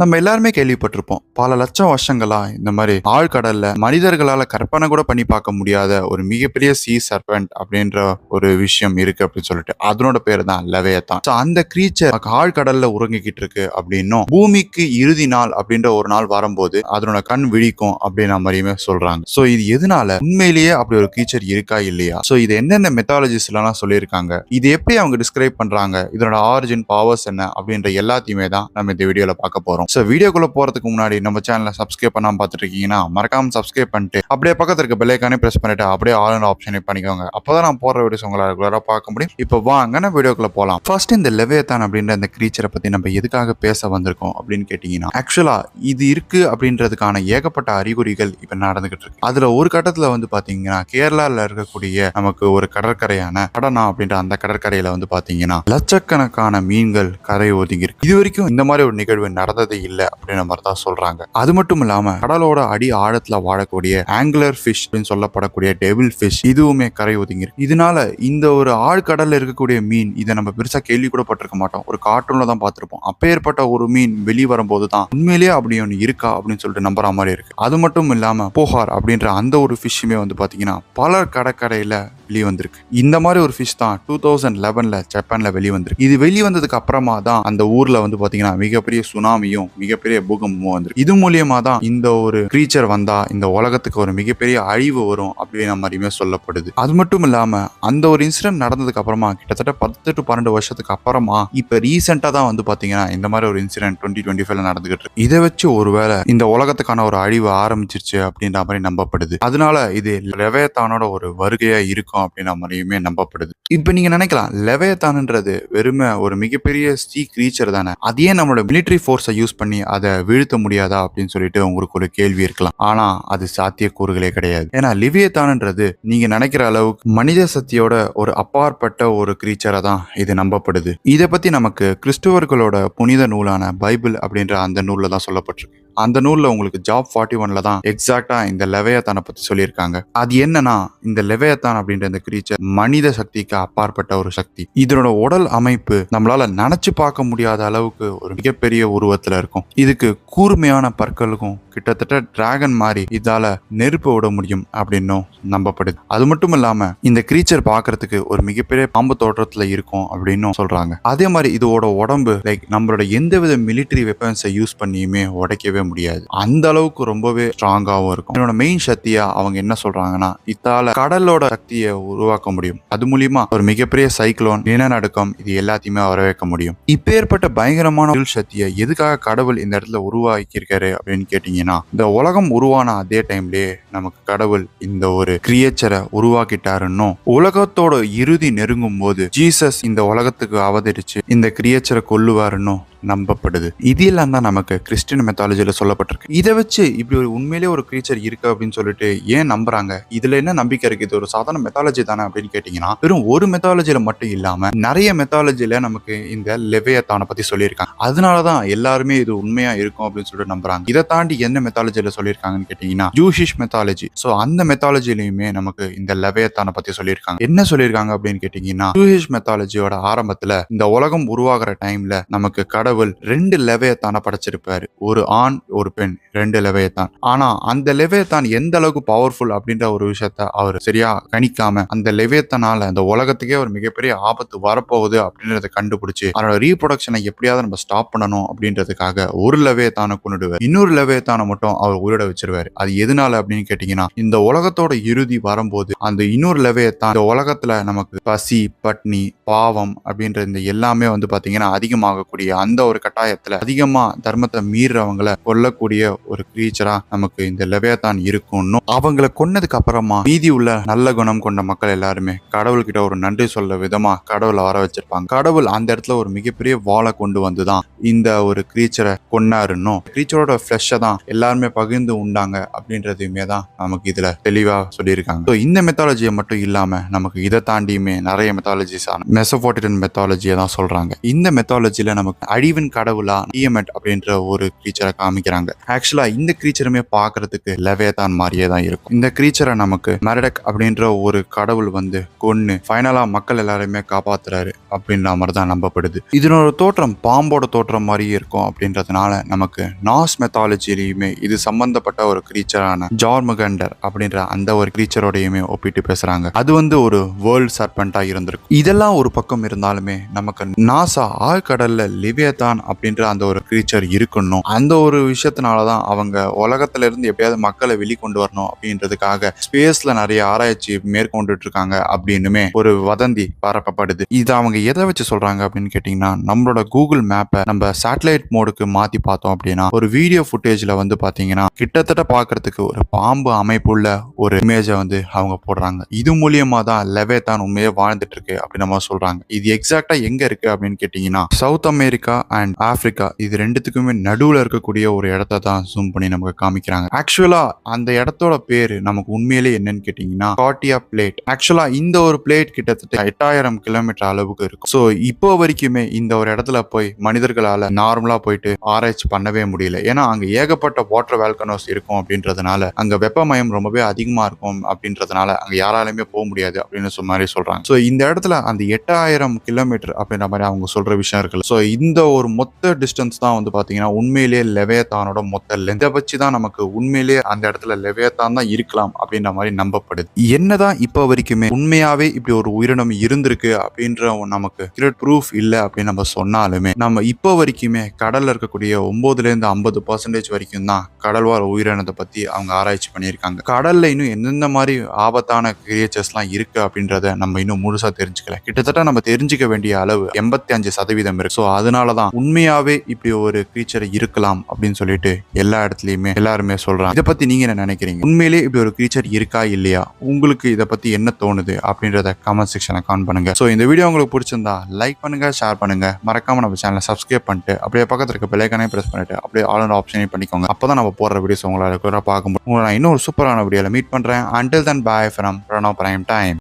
நம்ம எல்லாருமே கேள்விப்பட்டிருப்போம். பல லட்சம் வருஷங்களா இந்த மாதிரி ஆழ்கடல்ல மனிதர்களால கற்பனை கூட பண்ணி பார்க்க முடியாத ஒரு மிகப்பெரிய சீ சர்பெண்ட் அப்படின்ற ஒரு விஷயம் இருக்கு அப்படின்னு சொல்லிட்டு. அதனோட பேர் தான் லெவையத்தான் ஸோ அந்த கிரீச்சர் ஆழ்கடல்ல உறங்கிக்கிட்டு இருக்கு அப்படின்னும் பூமிக்கு இறுதி நாள் அப்படின்ற ஒரு நாள் வரும்போது அதனோட கண் விழிக்கும் அப்படின்ற மாதிரியுமே சொல்றாங்க. ஸோ இது எதனால? உண்மையிலேயே அப்படி ஒரு கிரீச்சர் இருக்கா இல்லையா? ஸோ இது என்னென்ன மெத்தாலஜிஸ் எல்லாம் சொல்லியிருக்காங்க? இது எப்படி அவங்க டிஸ்கிரைப் பண்றாங்க? இதனோட ஆரிஜின் பவர்ஸ் என்ன அப்படின்ற எல்லாத்தையுமே தான் நம்ம இந்த வீடியோல பார்க்க போறோம். ஸோ வீடியோக்குள்ள போறதுக்கு முன்னாடி நம்ம சேனலை சப்ஸ்கிரைப் பண்ணாம பார்த்துட்டு இருக்கீங்கன்னா மறக்காம சப்ஸ்கிரைப் பண்ணிட்டு அப்படியே பக்கத்தில் இருக்க பெல்லைக்கானே பிரஸ் பண்ணிட்டு அப்படியே ஆல் ஆப்ஷனை பண்ணிக்கோங்க. அப்பதான் நான் போற வீடியோஸ் உங்களால் ரெகுலராக பார்க்க முடியும். இப்போ வாங்க நான் வீடியோக்குள்ள போகலாம் ஃபர்ஸ்ட் இந்த லெவேத்தான் அப்படின்ற இந்த கிரீச்சரை பத்தி நம்ம எதுக்காக பேச வந்திருக்கோம் அப்படின்னு கேட்டீங்கன்னா ஆக்சுவலா இது இருக்கு அப்படின்றதுக்கான ஏகப்பட்ட அறிகுறிகள் இப்போ நடந்துகிட்டு இருக்கு. அதுல ஒரு கட்டத்துல வந்து பாத்தீங்கன்னா கேரளாவில் இருக்கக்கூடிய நமக்கு ஒரு கடற்கரையான கடனா அப்படின்ற அந்த கடற்கரையில வந்து பாத்தீங்கன்னா லட்சக்கணக்கான மீன்கள் கரை ஒதுங்கி இருக்கு இது வரைக்கும் இந்த மாதிரி ஒரு நிகழ்வு நடந்தது இல்லை அப்படின்ற மாதிரி தான் சொல்றாங்க. அது மட்டும் இல்லாம கடலோட அடி ஆழத்துல வாழக்கூடிய ஆங்குலர் ஃபிஷ் அப்படின்னு சொல்லப்படக்கூடிய டெவில் ஃபிஷ் இதுவுமே கரை ஒதுங்கிருக்கு இதனால இந்த ஒரு ஆழ்கடல்ல இருக்கக்கூடிய மீன் இதை நம்ம பெருசா கேள்வி கூட பட்டிருக்க மாட்டோம். ஒரு கார்ட்டூன்ல தான் பார்த்திருப்போம். அப்பேற்பட்ட ஒரு மீன் வெளியே வரும்போது தான் உண்மையிலேயே அப்படி ஒன்று இருக்கா அப்படின்னு சொல்லிட்டு நம்புற மாதிரி இருக்கு. அது மட்டும் இல்லாம போஹார் அப்படின்ற அந்த ஒரு ஃபிஷ்ஷுமே வந்து பாத்தீங்கன்னா பல கடற்கரையில வெளிவந்திருக்கு. இந்த மாதிரி ஒரு ஃபிஷ் தான் டூ தௌசண்ட் லெவனில் ஜப்பானில் வெளிவந்திருக்கு. இது வெளிவந்ததுக்கு அப்புறமா தான் அந்த ஊரில் வந்து பார்த்தீங்கன்னா மிகப்பெரிய சுனாமியும் மிகப்பெரிய பூகம்பமும் வந்துருக்கு. இது மூலியமாக தான் இந்த ஒரு க்ரீச்சர் வந்தால் இந்த உலகத்துக்கு ஒரு மிகப்பெரிய அழிவு வரும் அப்படின்ற மாதிரியுமே சொல்லப்படுது. அது மட்டும் இல்லாமல் அந்த ஒரு இன்சிடென்ட் நடந்ததுக்கு அப்புறமா கிட்டத்தட்ட பத்து டு பன்னெண்டு வருஷத்துக்கு அப்புறமா இப்போ ரீசெண்டாக தான் வந்து பார்த்தீங்கன்னா இந்த மாதிரி ஒரு இன்சிடென்ட் டுவெண்ட்டி டுவெண்ட்டி ஃபைவ்ல நடந்துகிட்டு இருக்கு. இதை வச்சு ஒருவேளை இந்த உலகத்துக்கான ஒரு அழிவு ஆரம்பிச்சிருச்சு அப்படின்ற மாதிரி நம்பப்படுது. அதனால இது லெவேத்தானோட ஒரு வருகையா இருக்கும். அப்படின்ற மாதிரியுமே நம்பப்படுது. இப்ப நீங்க நினைக்கலாம் லெவேத்தான்ன்றது வெறுமை ஒரு மிகப்பெரிய ஸ்டீ கிரீச்சர் தானே. அதையே நம்மளோட மிலிட்டரி ஃபோர்ஸை யூஸ் பண்ணி அதை வீழ்த்த முடியாதா அப்படின்னு சொல்லிட்டு உங்களுக்கு ஒரு கேள்வி இருக்கலாம். ஆனா அது சாத்தியக்கூறுகளே கிடையாது. ஏன்னா லிவியத்தான்ன்றது நீங்க நினைக்கிற அளவுக்கு மனித சக்தியோட ஒரு அப்பாற்பட்ட ஒரு கிரீச்சரை தான் இது நம்பப்படுது. இதை பத்தி நமக்கு கிறிஸ்துவர்களோட புனித நூலான பைபிள் அப்படின்ற அந்த நூல்ல தான் சொல்லப்பட்டிருக்கு. அந்த நூலில் உங்களுக்கு ஜாப் ஃபார்ட்டி ஒன்ல தான் எக்ஸாக்டா இந்த லெவையத்தானை பற்றி சொல்லியிருக்காங்க. அது என்னன்னா இந்த லெவையத்தான் அப்படின்ற இந்த கிரீச்சர் மனித சக்திக்கு அப்பாற்பட்ட ஒரு சக்தி. இதனோட உடல் அமைப்பு நம்மளால நினைச்சு பார்க்க முடியாத அளவுக்கு ஒரு மிகப்பெரிய உருவத்தில் இருக்கும். இதுக்கு கூர்மையான பற்களுக்கும் கிட்டத்தட்ட டிராகன் மாதிரி இதால நெருப்பு விட முடியும் அப்படின்னும் நம்பப்படுது. அது மட்டும் இல்லாம இந்த கிரீச்சர் பாக்குறதுக்கு ஒரு மிகப்பெரிய பாம்பு தோற்றத்துல இருக்கும் அப்படின்னும் சொல்றாங்க. அதே மாதிரி இதோட உடம்பு லைக் நம்மளோட எந்தவித மிலிட்டரி வெப்பன்ஸை யூஸ் பண்ணியுமே உடைக்கவே முடியாது. அந்த அளவுக்கு ரொம்பவே ஸ்ட்ராங்காகவும் இருக்கும். என்னோட மெயின் சக்தியா அவங்க என்ன சொல்றாங்கன்னா இதால கடலோட சக்தியை உருவாக்க முடியும். அது மூலியமா ஒரு மிகப்பெரிய சைக்ளோன் நிலநடுக்கம் இது எல்லாத்தையுமே வரவேற்க முடியும். முடியும் இப்பேற்பட்ட பயங்கரமான உள் சக்தியை எதுக்காக கடவுள் இந்த இடத்துல உருவாக்கியிருக்காரு அப்படின்னு கேட்டீங்கன்னா இந்த உலகம் உருவான அதே டைம்லயே நமக்கு கடவுள் இந்த ஒரு கிரியேச்சரை உருவாக்கிட்டாருன்னும் உலகத்தோட இறுதி நெருங்கும் போது ஜீசஸ் இந்த உலகத்துக்கு அவதரிச்சு இந்த கிரியேச்சரை கொல்லுவாருன்னும் நம்பப்படுது. இது எல்லாம் தான் நமக்கு கிறிஸ்டின் மெத்தாலஜில சொல்லப்பட்டிருக்கு. இதை வச்சு இப்படி ஒரு உண்மையிலேயே ஒரு கிரீச்சர் இருக்கு அப்படின்னு சொல்லிட்டு ஏன் நம்புறாங்க? இதுல என்ன நம்பிக்கை இருக்கு? இது ஒரு சாதாரண மெத்தாலஜி தானே அப்படின்னு கேட்டீங்கன்னா வெறும் ஒரு மெத்தாலஜியில மட்டும் இல்லாம நிறைய மெத்தாலஜியில நமக்கு இந்த லெவையத்தானை பத்தி சொல்லியிருக்காங்க. அதனாலதான் எல்லாருமே இது உண்மையா இருக்கும் அப்படின்னு சொல்லிட்டு நம்புறாங்க. இதை தாண்டி என்ன மெத்தாலஜியில சொல்லியிருக்காங்கன்னு கேட்டீங்கன்னா ஜூஷிஷ் மெத்தாலஜி ஸோ அந்த மெத்தாலஜிலையுமே நமக்கு இந்த லெவையத்தானை பத்தி சொல்லியிருக்காங்க. என்ன சொல்லியிருக்காங்க அப்படின்னு கேட்டீங்கன்னா ஜூஷிஷ் மெத்தாலஜியோட ஆரம்பத்துல இந்த உலகம் உருவாகிற டைம்ல நமக்கு கடவுள் ரெண்டு லெவையத்தான படைச்சிருப்பாரு. ஒரு ஆண் ஒரு பெண் ரெண்டு லெவையத்தான். ஆனா அந்த லெவையத்தான் எந்த அளவுக்கு பவர்ஃபுல் அப்படின்ற ஒரு விஷயத்த அவர் சரியா கணிக்காம அந்த லெவையத்தனால அந்த உலகத்துக்கே ஒரு மிகப்பெரிய ஆபத்து வரப்போகுது அப்படின்றத கண்டுபிடிச்சு அதோட ரீப்ரொடக்ஷனை எப்படியாவது நம்ம ஸ்டாப் பண்ணணும் அப்படின்றதுக்காக ஒரு லெவையத்தானை கொண்டுடுவார். இன்னொரு லெவையத்தானை மட்டும் அவர் உயிரிட வச்சிருவாரு. அது எதனால அப்படின்னு கேட்டீங்கன்னா இந்த உலகத்தோட இறுதி வரும்போது அந்த இன்னொரு லெவையத்தான் இந்த உலகத்துல நமக்கு பசி பட்னி பாவம் அப்படின்ற இந்த எல்லாமே வந்து பாத்தீங்கன்னா அதிகமாகக்கூடிய அந்த ஒரு கட்டாயத்துல அதிகமா தர்மத்தை மீறவங்களை கொல்லக்கூடிய ஒரு கிரீச்சரா நமக்கு இந்த லெவையத்தான் இருக்கும்னு அவங்களை கொன்னதுக்கு அப்புறமா மீதி உள்ள நல்ல குணம் கொண்ட மக்கள் எல்லாருமே கடவுள்கிட்ட ஒரு நன்றி சொல்ல விதமா கடவுளை வர வச்சிருப்பாங்க. கடவுள் அந்த இடத்துல ஒரு மிகப்பெரிய வாழை கொண்டு வந்துதான் இந்த ஒரு கிரீச்சரை கொன்னாருன்னும் கிரீச்சரோட ஃபிளஷை தான் எல்லாருமே பகிர்ந்து உண்டாங்க அப்படின்றதையுமே தான் நமக்கு இதுல தெளிவா சொல்லியிருக்காங்க. ஸோ இந்த மெத்தாலஜியை மட்டும் இல்லாம நமக்கு இதை தாண்டியுமே நிறைய மெத்தாலஜிஸ் மெசோபோட்டியன் மெத்தாலஜியை தான் சொல்றாங்க. இந்த மெத்தாலஜியில் நமக்கு அழிவின் கடவுளா இஎம்எட் அப்படின்ற ஒரு கிரீச்சரை காமிக்கிறாங்க. ஆக்சுவலா இந்த கிரீச்சருமே பார்க்கறதுக்கு லெவேதான் மாதிரியே தான் இருக்கும். இந்த கிரீச்சரை நமக்கு மெரடக் அப்படின்ற ஒரு கடவுள் வந்து கொன்னு ஃபைனலாக மக்கள் எல்லாருமே காப்பாத்துறாரு அப்படின்ற மாதிரி தான் நம்பப்படுது. இதனோட தோற்றம் பாம்போட தோற்றம் மாதிரியே இருக்கும் அப்படின்றதுனால நமக்கு நாஸ் மெத்தாலஜிலையுமே இது சம்பந்தப்பட்ட ஒரு கிரீச்சரான ஜார்மகண்டர் அப்படின்ற அந்த ஒரு கிரீச்சரோடையுமே ஒப்பிட்டு பேசுறாங்க. அது வந்து ஒரு வேர்ல்ட் சர்பண்டா இருந்திருக்கும். இதெல்லாம் ஒரு பக்கம் இருந்தாலுமே நமக்கு நாசா ஆழ்கடல்ல லிவியதான் அப்படின்ற அந்த ஒரு கிரீச்சர் இருக்கணும். அந்த ஒரு விஷயத்தினால தான் அவங்க உலகத்துல இருந்து எப்படியாவது மக்களை வெளிக்கொண்டு வரணும் அப்படின்றதுக்காக ஸ்பேஸ்ல நிறைய ஆராய்ச்சி மேற்கொண்டுட்டு இருக்காங்க அப்படின்னுமே ஒரு வதந்தி பரப்பப்படுது. இது அவங்க எதை வச்சு சொல்றாங்க அப்படின்னு கேட்டீங்கன்னா நம்மளோட கூகுள் மேப்பை நம்ம நம்ம சேட்டலைட் மோடுக்கு மாத்தி பார்த்தோம் அப்படின்னா ஒரு வீடியோ ஃபுட்டேஜ்ல வந்து பாத்தீங்கன்னா கிட்டத்தட்ட பார்க்கறதுக்கு ஒரு பாம்பு அமைப்புள்ள ஒரு இமேஜை வந்து அவங்க போடுறாங்க. இது மூலியமா தான் லெவே தான் உண்மையே வாழ்ந்துட்டு இருக்கு அப்படின்னு நம்ம சொல்றாங்க. இது எக்ஸாக்டா எங்க இருக்கு அப்படின்னு கேட்டீங்கன்னா சவுத் அமெரிக்கா அண்ட் ஆப்பிரிக்கா இது ரெண்டுத்துக்குமே நடுவுல இருக்கக்கூடிய ஒரு இடத்த தான் ஜூம் பண்ணி நமக்கு காமிக்கிறாங்க. ஆக்சுவலா அந்த இடத்தோட பேரு நமக்கு உண்மையிலே என்னன்னு கேட்டீங்கன்னா காட்டியா பிளேட் ஆக்சுவலா இந்த ஒரு பிளேட் கிட்டத்தட்ட எட்டாயிரம் கிலோமீட்டர் அளவுக்கு இருக்கும். ஸோ இப்போ வரைக்குமே இந்த ஒரு இடத்துல போய் அவங்களால நார்மலா போயிட்டு ஆராய்ச்சி பண்ணவே முடியல. ஏன்னா அங்க ஏகப்பட்ட வாட்டர் வேல்கனோஸ் இருக்கும் அப்படின்றதுனால அங்க வெப்பமயம் ரொம்பவே அதிகமா இருக்கும் அப்படின்றதுனால அங்க யாராலுமே போக முடியாது அப்படின்னு சொன்ன மாதிரி சொல்றாங்க. ஸோ இந்த இடத்துல அந்த எட்டாயிரம் கிலோமீட்டர் அப்படின்ற மாதிரி அவங்க சொல்ற விஷயம் இருக்குல்ல. ஸோ இந்த ஒரு மொத்த டிஸ்டன்ஸ் தான் வந்து பாத்தீங்கன்னா உண்மையிலேயே லெவேத்தானோட மொத்த லெந்தை வச்சு தான் நமக்கு உண்மையிலேயே அந்த இடத்துல லெவேத்தான் தான் இருக்கலாம் அப்படின்ற மாதிரி நம்பப்படுது. என்னதான் இப்போ வரைக்குமே உண்மையாவே இப்படி ஒரு உயிரினம் இருந்திருக்கு அப்படின்ற நமக்கு ப்ரூஃப் இல்லை அப்படின்னு நம்ம சொன்னாலுமே நம்ம இப்போ வரைக்குமே கடலில் இருக்கக்கூடிய ஒம்போதுலேருந்து ஐம்பது பர்சன்டேஜ் வரைக்கும் தான் கடல்வாழ் உயிரினத்தை பற்றி அவங்க ஆராய்ச்சி பண்ணியிருக்காங்க. கடல்ல இன்னும் எந்தெந்த மாதிரி ஆபத்தான கிரியேச்சர்ஸ்லாம் இருக்குது அப்படின்றத நம்ம இன்னும் முழுசாக தெரிஞ்சுக்கல. கிட்டத்தட்ட நம்ம தெரிஞ்சுக்க வேண்டிய அளவு எண்பத்தி அஞ்சு சதவீதம் இருக்கு. ஸோ அதனால தான் உண்மையாகவே இப்படி ஒரு கிரீச்சர் இருக்கலாம் அப்படின்னு சொல்லிட்டு எல்லா இடத்துலையுமே எல்லாருமே சொல்கிறாங்க இதை பற்றி நீங்கள் என்ன நினைக்கிறீங்க? உண்மையிலே இப்படி ஒரு கிரீச்சர் இருக்கா இல்லையா? உங்களுக்கு இதை பற்றி என்ன தோணுது அப்படின்றத கமெண்ட் செக்ஷனை கான் பண்ணுங்க. ஸோ இந்த வீடியோ உங்களுக்கு பிடிச்சிருந்தா லைக் பண்ணுங்க ஷேர் பண்ணுங்க. மறக்காம நம்ம சேனலை சப்ஸ்கிரைப் பண்ணிட்டு அப்படியே பக்கத்தில் இருக்க பெல்லைக்கானே பிரஸ் பண்ணிட்டு அப்படியே ஆல் ஆப்ஷனே பண்ணிக்கோங்க. அப்பதான் நம்ம போடுற வீடியோஸ் உங்களால் ரெகுலராக பார்க்க முடியும். உங்களை நான் இன்னொரு சூப்பரான வீடியோவில் மீட் பண்றேன். அண்டில் தன் பாய் ஃப்ரம் ரணோ பிரைம் டைம்